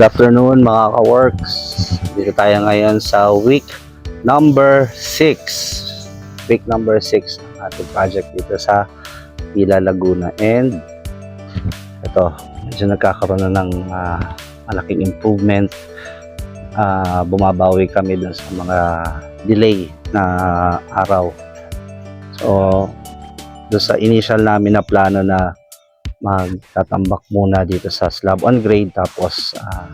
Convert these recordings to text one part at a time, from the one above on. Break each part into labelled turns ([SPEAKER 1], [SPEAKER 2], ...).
[SPEAKER 1] Good afternoon mga ka-works. Dito tayo ngayon sa week number 6. Week number 6 ng ating project dito sa Pila Laguna. And ito, medyo nagkakaroon na ng ah, malaking improvement. Ah, bumabawi kami dun sa mga delay na araw. So, doon sa initial namin na plano na magtatambak muna dito sa slab on grade. Tapos ah,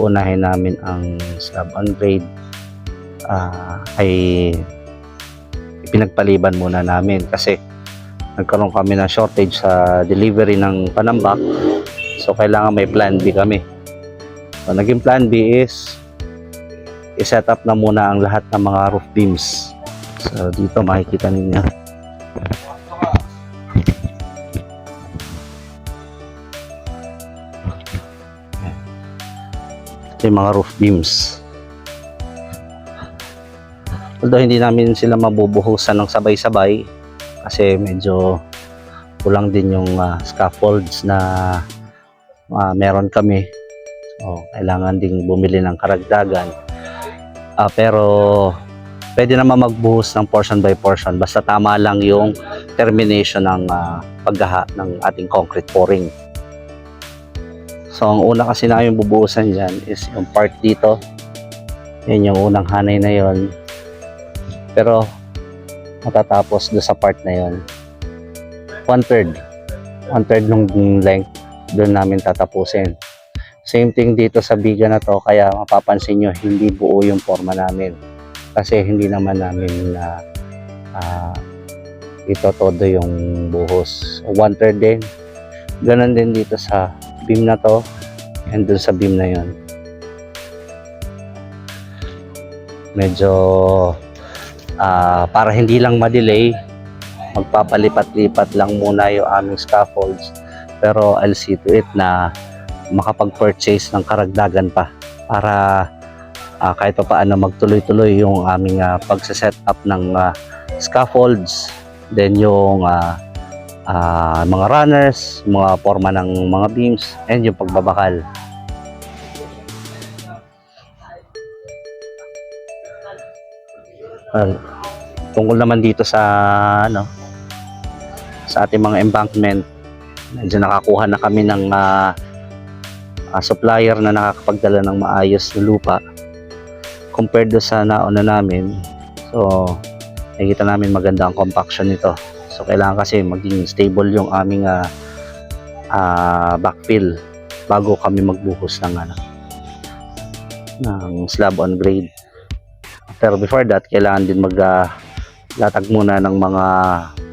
[SPEAKER 1] unahin namin ang slab on grade. Ah, ay pinagpaliban muna namin kasi nagkaroon kami ng shortage sa delivery ng panambak. So kailangan may plan B kami. So naging plan B is i-set up na muna ang lahat ng mga roof beams. So dito makikita ninyo Ito yung mga roof beams. Although hindi namin sila mabubuhusan ng sabay-sabay kasi medyo kulang din yung ah, scaffolds na ah, meron kami. So, kailangan ding bumili ng karagdagan. Ah, pero pwede naman magbuhos ng portion by portion basta tama lang yung termination ng ah, paggaha ng ating concrete pouring. So, ang una kasi namin bubuhusan dyan is yung part dito. Yan yung unang hanay na yon. Pero, matatapos do sa part na yon. One third. One third ng length doon namin tatapusin. Same thing dito sa biga na to, kaya mapapansin nyo, hindi buo yung forma namin. Kasi hindi naman namin na ah, ito todo yung buhos. One third din. Ganon din dito sa beam na to and dun sa beam na yon medyo ah, para hindi lang ma-delay magpapalipat-lipat lang muna yung aming scaffolds pero I'll see to it na makapag-purchase ng karagdagan pa para ah, kahit pa paano magtuloy-tuloy yung aming uh, pagsaset up ng ah, scaffolds then yung ah, ah, mga runners, mga forma ng mga beams, and yung pagbabakal. Ah, tungkol naman dito sa ano sa ating mga embankment, medyo nakakuha na kami ng ah, ah, supplier na nakakapagdala ng maayos na lupa compared do sa nauna namin. So, nakikita namin maganda ang compaction nito. So kailangan kasi maging stable yung aming ah, ah, backfill bago kami magbuhos ng ano ng slab on grade. Pero before that, kailangan din mag ah, latag muna ng mga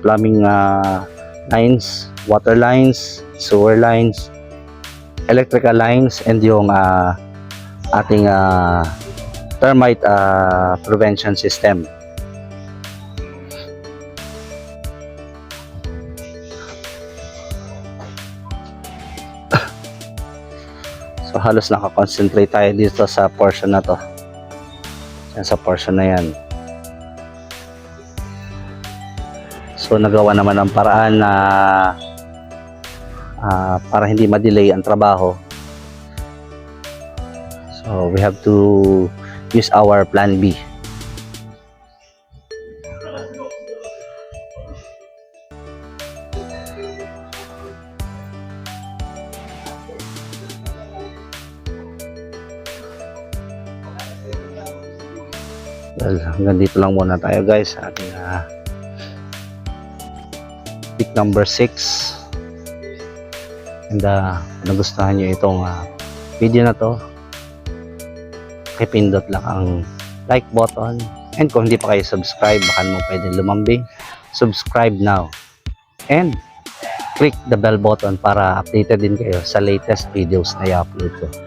[SPEAKER 1] plumbing ah, lines, water lines, sewer lines, electrical lines, and yung ah, ating ah, termite ah, prevention system. So halos nakakonsentrate tayo dito sa portion na to. Yan sa portion na yan. So nagawa naman ang paraan na ah, para hindi ma-delay ang trabaho. So we have to use our plan B. Well, hanggang dito lang muna tayo guys. Sa ating uh, week number 6 and uh, nagustuhan nyo itong ah, video na to. Pakipindot lang ang like button. And kung hindi pa kayo subscribe baka mo pwede lumambing. Subscribe now. And click the bell button para updated din kayo sa latest videos na i-upload ko